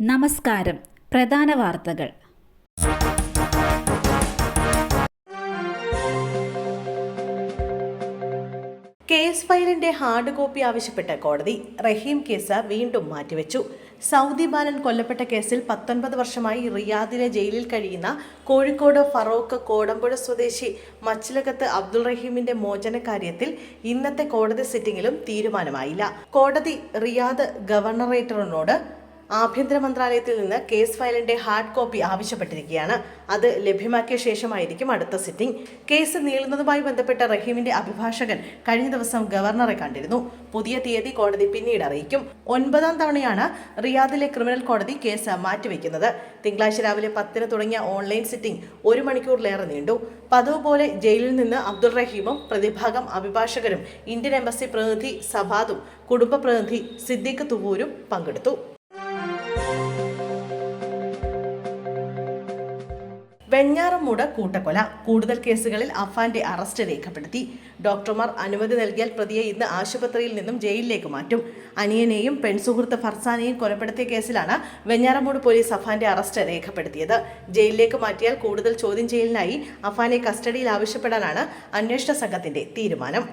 നമസ്കാരം. പ്രധാന വാർത്തകൾ. കേസ് ഫയലിന്റെ ഹാർഡ് കോപ്പി ആവശ്യപ്പെട്ട കോടതി റഹീം കേസ് വീണ്ടും മാറ്റിവെച്ചു. സൗദി ബാലൻ കൊല്ലപ്പെട്ട കേസിൽ പത്തൊൻപത് വർഷമായി റിയാദിലെ ജയിലിൽ കഴിയുന്ന കോഴിക്കോട് ഫറോക്ക് കോടമ്പുഴ സ്വദേശി മച്ചിലകത്ത് അബ്ദുൾ റഹീമിന്റെ മോചന കാര്യത്തിൽ ഇന്നത്തെ കോടതി സിറ്റിംഗിലും തീരുമാനമായില്ല. കോടതി റിയാദ് ഗവർണറേറ്ററിനോട് ആഭ്യന്തര മന്ത്രാലയത്തിൽ നിന്ന് കേസ് ഫയലിന്റെ ഹാർഡ് കോപ്പി ആവശ്യപ്പെട്ടിരിക്കുകയാണ്. അത് ലഭ്യമാക്കിയ ശേഷമായിരിക്കും അടുത്ത സിറ്റിംഗ്. കേസ് നീളുന്നതുമായി ബന്ധപ്പെട്ട റഹീമിന്റെ അഭിഭാഷകൻ കഴിഞ്ഞ ദിവസം ഗവർണറെ കണ്ടിരുന്നു. പുതിയ തീയതി കോടതി പിന്നീട് അറിയിക്കും. ഒൻപതാം തവണയാണ് റിയാദിലെ ക്രിമിനൽ കോടതി കേസ് മാറ്റിവെക്കുന്നത്. തിങ്കളാഴ്ച രാവിലെ പത്തിന് തുടങ്ങിയ ഓൺലൈൻ സിറ്റിംഗ് ഒരു മണിക്കൂറിലേറെ നീണ്ടു. പതിവ് പോലെ ജയിലിൽ നിന്ന് അബ്ദുൾ റഹീമും പ്രതിഭാഗം അഭിഭാഷകരും ഇന്ത്യൻ എംബസി പ്രതിനിധി സഭാദും കുടുംബ പ്രതിനിധി സിദ്ദീഖ് തുവൂരും പങ്കെടുത്തു. വെഞ്ഞാറമ്മൂട് കൂട്ടക്കൊല. കൂടുതൽ കേസുകളിൽ അഫാന്റെ അറസ്റ്റ് രേഖപ്പെടുത്തി. ഡോക്ടർമാർ അനുമതി നൽകിയാൽ പ്രതിയെ ഇന്ന് ആശുപത്രിയിൽ നിന്നും ജയിലിലേക്ക് മാറ്റും. അനിയനെയും പെൺസുഹൃത്ത് ഫർസാനെയും കൊലപ്പെടുത്തിയ കേസിലാണ് വെഞ്ഞാറമൂട് പോലീസ് അഫാന്റെ അറസ്റ്റ് രേഖപ്പെടുത്തിയത്. ജയിലിലേക്ക് മാറ്റിയാൽ കൂടുതൽ ചോദ്യം ചെയ്യലിനായി അഫാനെ കസ്റ്റഡിയിൽ ആവശ്യപ്പെടാനാണ് അന്വേഷണ സംഘത്തിന്റെ തീരുമാനം.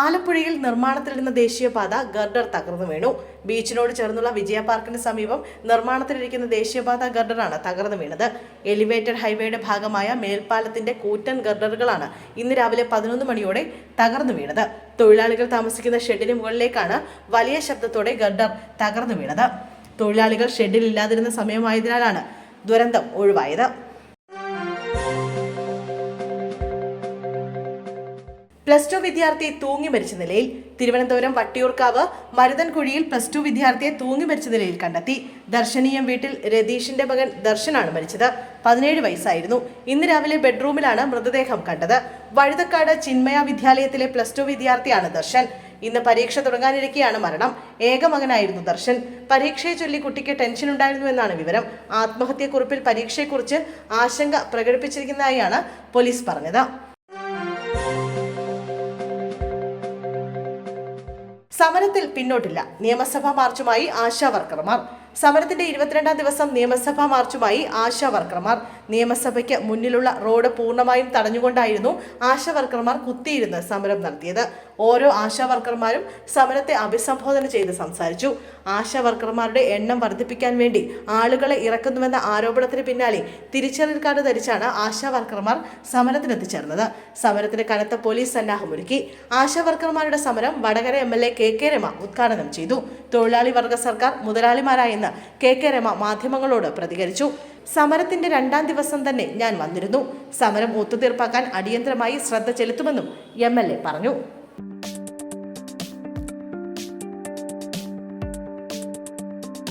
ആലപ്പുഴയിൽ നിർമ്മാണത്തിലിരുന്ന ദേശീയപാത ഗർഡർ തകർന്നു വീണു. ബീച്ചിനോട് ചേർന്നുള്ള വിജയ പാർക്കിന് സമീപം നിർമ്മാണത്തിലിരിക്കുന്ന ദേശീയപാത ഗർഡറാണ് തകർന്നു വീണത്. എലിവേറ്റഡ് ഹൈവേയുടെ ഭാഗമായ മേൽപ്പാലത്തിന്റെ കൂറ്റൻ ഗർഡറുകളാണ് ഇന്ന് രാവിലെ പതിനൊന്ന് മണിയോടെ തകർന്നു വീണത്. തൊഴിലാളികൾ താമസിക്കുന്ന ഷെഡിന് മുകളിലേക്കാണ് വലിയ ശബ്ദത്തോടെ ഗർഡർ തകർന്നു വീണത്. തൊഴിലാളികൾ ഷെഡിൽ ഇല്ലാതിരുന്ന സമയമായതിനാലാണ് ദുരന്തം ഒഴിവായത്. പ്ലസ് ടു വിദ്യാർത്ഥി തൂങ്ങി മരിച്ച നിലയിൽ തിരുവനന്തപുരം വട്ടിയൂർക്കാവ് മരുതൻകുഴിയിൽ പ്ലസ് ടു വിദ്യാർത്ഥിയെ തൂങ്ങി മരിച്ച നിലയിൽ കണ്ടെത്തി. ദർശനീയം വീട്ടിൽ രതീഷിന്റെ മകൻ ദർശനാണ് മരിച്ചത്. പതിനേഴ് വയസ്സായിരുന്നു. ഇന്ന് രാവിലെ ബെഡ്റൂമിലാണ് മൃതദേഹം കണ്ടത്. വഴുതക്കാട് ചിന്മയ വിദ്യാലയത്തിലെ പ്ലസ് ടു വിദ്യാർത്ഥിയാണ് ദർശൻ. ഇന്ന് പരീക്ഷ തുടങ്ങാനിരിക്കെയാണ് മരണം. ഏക മകനായിരുന്നു ദർശൻ. പരീക്ഷയെ ചൊല്ലി കുട്ടിക്ക് ടെൻഷൻ ഉണ്ടായിരുന്നു എന്നാണ് വിവരം. ആത്മഹത്യക്കുറിപ്പിൽ പരീക്ഷയെക്കുറിച്ച് ആശങ്ക പ്രകടിപ്പിച്ചിരിക്കുന്നതായാണ് പോലീസ് പറഞ്ഞത്. സമരത്തിൽ പിന്നോട്ടില്ല. നിയമസഭാ മാർച്ചുമായി ആശാ വർക്കർമാർ സമരത്തിന്റെ ഇരുപത്തിരണ്ടാം ദിവസം നിയമസഭാ മാർച്ചുമായി ആശാ വർക്കർമാർ. നിയമസഭയ്ക്ക് മുന്നിലുള്ള റോഡ് പൂർണമായും തടഞ്ഞുകൊണ്ടായിരുന്നു ആശാ വർക്കർമാർ കുത്തിയിരുന്ന് സമരം നടത്തിയത്. ഓരോ ആശാ വർക്കർമാരും സമരത്തെ അഭിസംബോധന ചെയ്ത് സംസാരിച്ചു. ആശാ വർക്കർമാരുടെ എണ്ണം വർദ്ധിപ്പിക്കാൻ വേണ്ടി ആളുകളെ ഇറക്കുന്നുവെന്ന ആരോപണത്തിന് പിന്നാലെ തിരിച്ചറിയൽ കാർഡ് ധരിച്ചാണ് ആശാ വർക്കർമാർ സമരത്തിനെത്തിച്ചേർന്നത്. സമരത്തിന് കനത്ത പോലീസ് സന്നാഹമൊരുക്കി ആശാ വർക്കർമാരുടെ സമരം Vadakara M L A K K Rama ഉദ്ഘാടനം ചെയ്തു. തൊഴിലാളി വർഗ സർക്കാർ മുതലാളിമാരായെന്ന് കെ കെ രമ മാധ്യമങ്ങളോട് പ്രതികരിച്ചു. സമരത്തിന്റെ രണ്ടാം ദിവസം തന്നെ ഞാൻ വന്നിരുന്നു. സമരം ഒത്തുതീർപ്പാക്കാൻ അടിയന്തരമായി ശ്രദ്ധ ചെലുത്തുമെന്നും എ പറഞ്ഞു.